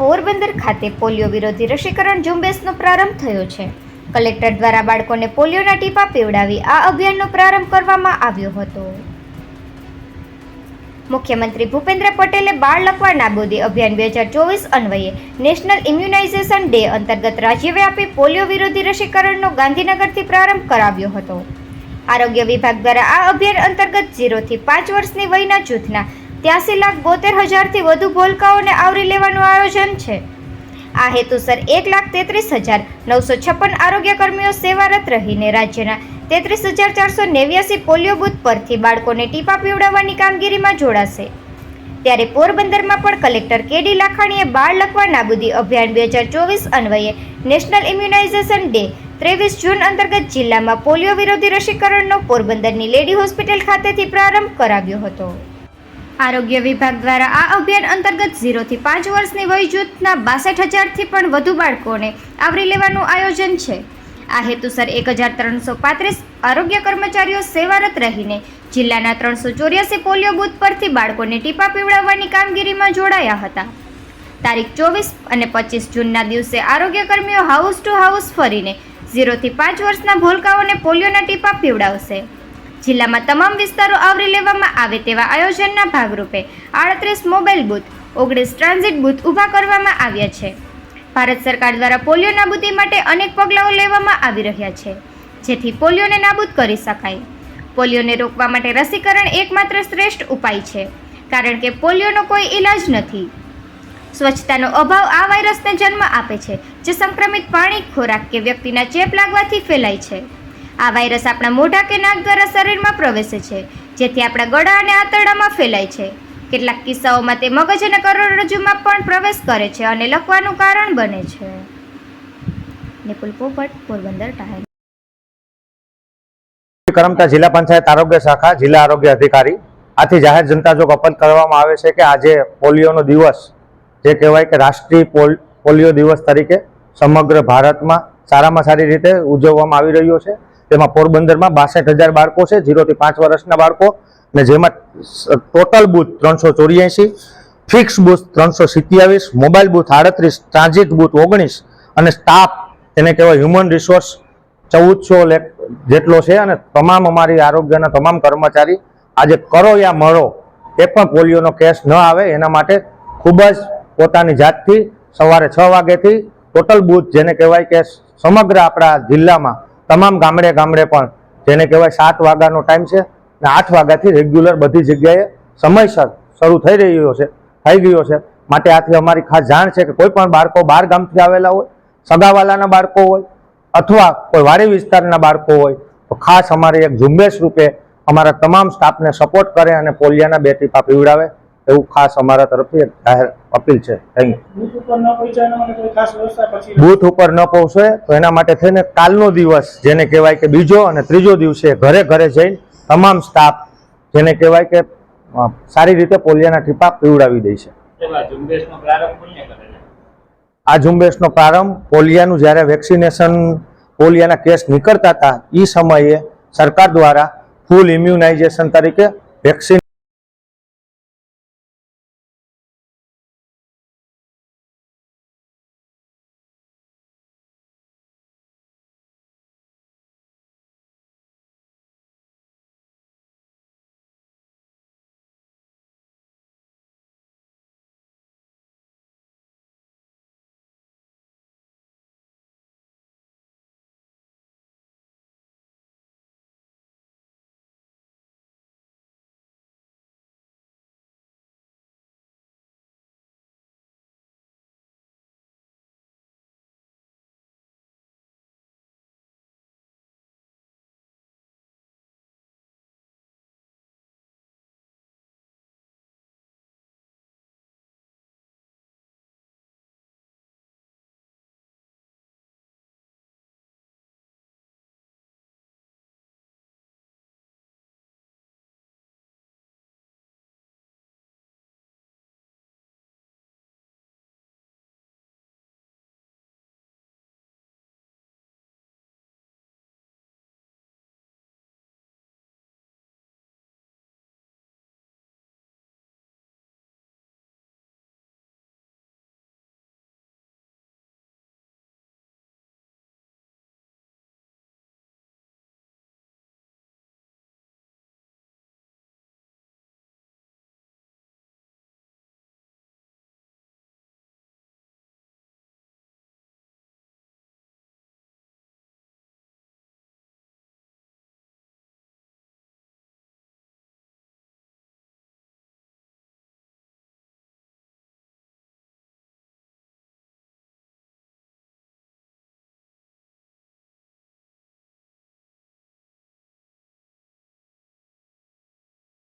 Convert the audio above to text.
પોરબંદર ખાતે પોલિયો વિરોધી રસીકરણ ઝુંબેશનો પ્રારંભ થયો છે. કલેક્ટર દ્વારા બાળકોને પોલિયોના ટીપા પીવડાવી આ અભિયાનનો પ્રારંભ કરવામાં આવ્યો હતો. મુખ્યમંત્રી ભૂપેન્દ્ર પટેલે બાળ લકવા નાબૂદી અભિયાન બે હજાર ચોવીસ અન્વયે નેશનલ ઇમ્યુનાઇઝેશન ડે અંતર્ગત રાજ્યવ્યાપી પોલિયો વિરોધી રસીકરણનો ગાંધીનગરથી પ્રારંભ કરાવ્યો હતો. આરોગ્ય વિભાગ દ્વારા આ અભિયાન અંતર્ગત ઝીરોથી પાંચ વર્ષની વયના જૂથના ત્યાસી લાખ બોતેર હજારથી વધુ ભોલકાઓને આવરી લેવાનું આયોજન છે. આ હેતુસર એક લાખ તેત્રીસ હજાર નવસો છપ્પન આરોગ્ય કર્મીઓ સેવારત રહીને રાજ્યના તેત્રીસ હજાર ચારસો નેવ્યાસી પોલિયો બૂથ પરથી બાળકોને ટીપા પીવડાવવાની કામગીરીમાં જોડાશે. ત્યારે પોરબંદરમાં પણ કલેક્ટર કેડી લાખાણીએ બાળ લખવા નાબૂદી અભિયાન બે હજાર ચોવીસ અન્વયે નેશનલ ઇમ્યુનાઇઝેશન ડે ત્રેવીસ જૂન અંતર્ગત જિલ્લામાં પોલિયો વિરોધી રસીકરણનો પોરબંદરની લેડી હોસ્પિટલ ખાતેથી પ્રારંભ કરાવ્યો હતો. આરોગ્ય વિભાગ દ્વારા આ અભિયાન અંતર્ગત ઝીરોથી પાંચ વર્ષની વય જૂથના બાસઠ હજારથી પણ વધુ બાળકોને આવરી લેવાનું આયોજન છે. આ હેતુસર એક હજાર ત્રણસો પાંત્રીસ આરોગ્ય કર્મચારીઓ સેવારત રહીને જિલ્લાના ત્રણસો ચોર્યાસી પોલિયો બૂથ પરથી બાળકોને ટીપા પીવડાવવાની કામગીરીમાં જોડાયા હતા. તારીખ ચોવીસ અને પચીસ જૂનના દિવસે આરોગ્ય કર્મીઓ હાઉસ ટુ હાઉસ ફરીને ઝીરોથી પાંચ વર્ષના ભોલકાઓને પોલિયોના ટીપા પીવડાવશે. જિલ્લામાં તમામ વિસ્તારો આવરી લેવામાં આવે તેવા આયોજનના ભાગરૂપે આડત્રીસ મોબાઈલ બૂથ, ઓગણીસ ટ્રાન્ઝિટ બૂથ ઊભા કરવામાં આવ્યા છે. ભારત સરકાર દ્વારા પોલિયો નાબૂદી માટે અનેક પગલાઓ લેવામાં આવી રહ્યા છે, જેથી પોલિયોને નાબૂદ કરી શકાય. પોલિયોને રોકવા માટે રસીકરણ એકમાત્ર શ્રેષ્ઠ ઉપાય છે, કારણ કે પોલિયોનો કોઈ ઈલાજ નથી. સ્વચ્છતાનો અભાવ આ વાયરસને જન્મ આપે છે, જે સંક્રમિત પાણી, ખોરાક કે વ્યક્તિના ચેપ લાગવાથી ફેલાય છે. આ વાયરસ આપણા મોઢા કે નાક દ્વારા શરીરમાં પ્રવેશે છે, જેથી આપણા ગળા અને આંતરડામાં ફેલાય છે. કેટલાક કિસ્સાઓમાં તે મગજ અને કરોડરજ્જુમાં પણ પ્રવેશ કરે છે અને લખવાનું કારણ બને છે. નિપુલ પોપટ, પોરબંદર ટાઈમ કરમતા જિલ્લા પંચાયત આરોગ્ય શાખા, જિલ્લા આરોગ્ય અધિકારી. આથી જાહેર જનતા જો અપીલ કરવામાં આવે છે કે આજે પોલિયોનો દિવસ, જે કહેવાય કે રાષ્ટ્રીય પોલ- પોલિયો દિવસ તરીકે સમગ્ર ભારતમાં સારામાં સારી રીતે ઉજવવામાં આવી રહ્યો છે. તેમાં પોરબંદરમાં બાસઠ હજાર બાળકો છે, ઝીરોથી પાંચ વર્ષના બાળકો ને જેમાં ટોટલ બૂથ ત્રણસો ચોર્યાસી, ફિક્સ બૂથ ત્રણસો સિત્યાવીસ, મોબાઈલ બૂથ આડત્રીસ, ટ્રાન્ઝિટ બૂથ ઓગણીસ અને સ્ટાફ એને કહેવાય હ્યુમન રિસોર્સ ચૌદસો જેટલો છે અને તમામ અમારી આરોગ્યના તમામ કર્મચારી આજે કરો યા મળો, એ પણ પોલિયોનો કેસ ન આવે, એના માટે ખૂબ જ પોતાની જાતથી સવારે છ વાગ્યાથી ટોટલ બૂથ જેને કહેવાય કે સમગ્ર આપણા જિલ્લામાં તમામ ગામડે ગામડે પણ જેને કહેવાય સાત વાગ્યાનો ટાઈમ છે અને આઠ વાગ્યાથી રેગ્યુલર બધી જગ્યાએ સમયસર શરૂ થઈ રહ્યો છે, થઈ ગયો છે. માટે આથી અમારી ખાસ જાણ છે કે કોઈ પણ બાળકો બાર ગામથી આવેલા હોય, સગાવાલાના બાળકો હોય, અથવા કોઈ વાડી વિસ્તારના બાળકો હોય, તો ખાસ અમારે એક ઝુંબેશ રૂપે અમારા તમામ સ્ટાફને સપોર્ટ કરે અને પોલિયાના બે ટીપા પીવડાવે. એવું ખાસ અમારા તરફથી જાહેર અપીલ છે. બૂથ ઉપર ન પહોંચે તો એના માટે થઈને કાલનો દિવસ જેને કહેવાય કે બીજો અને ત્રીજો દિવસે ઘરે ઘરે જઈને તમામ સ્ટાફ જેને કહેવાય કે સારી રીતે પોલિયાના ટીપા પીવડાવી દે છે. આ ઝુંબેશનો પ્રારંભ પોલિયાનું જ્યારે વેક્સિનેશન પોલિયાના કેસ નીકળતા હતા એ સમયે સરકાર દ્વારા ફૂલ ઇમ્યુનાઇઝેશન તરીકે વેક્સિન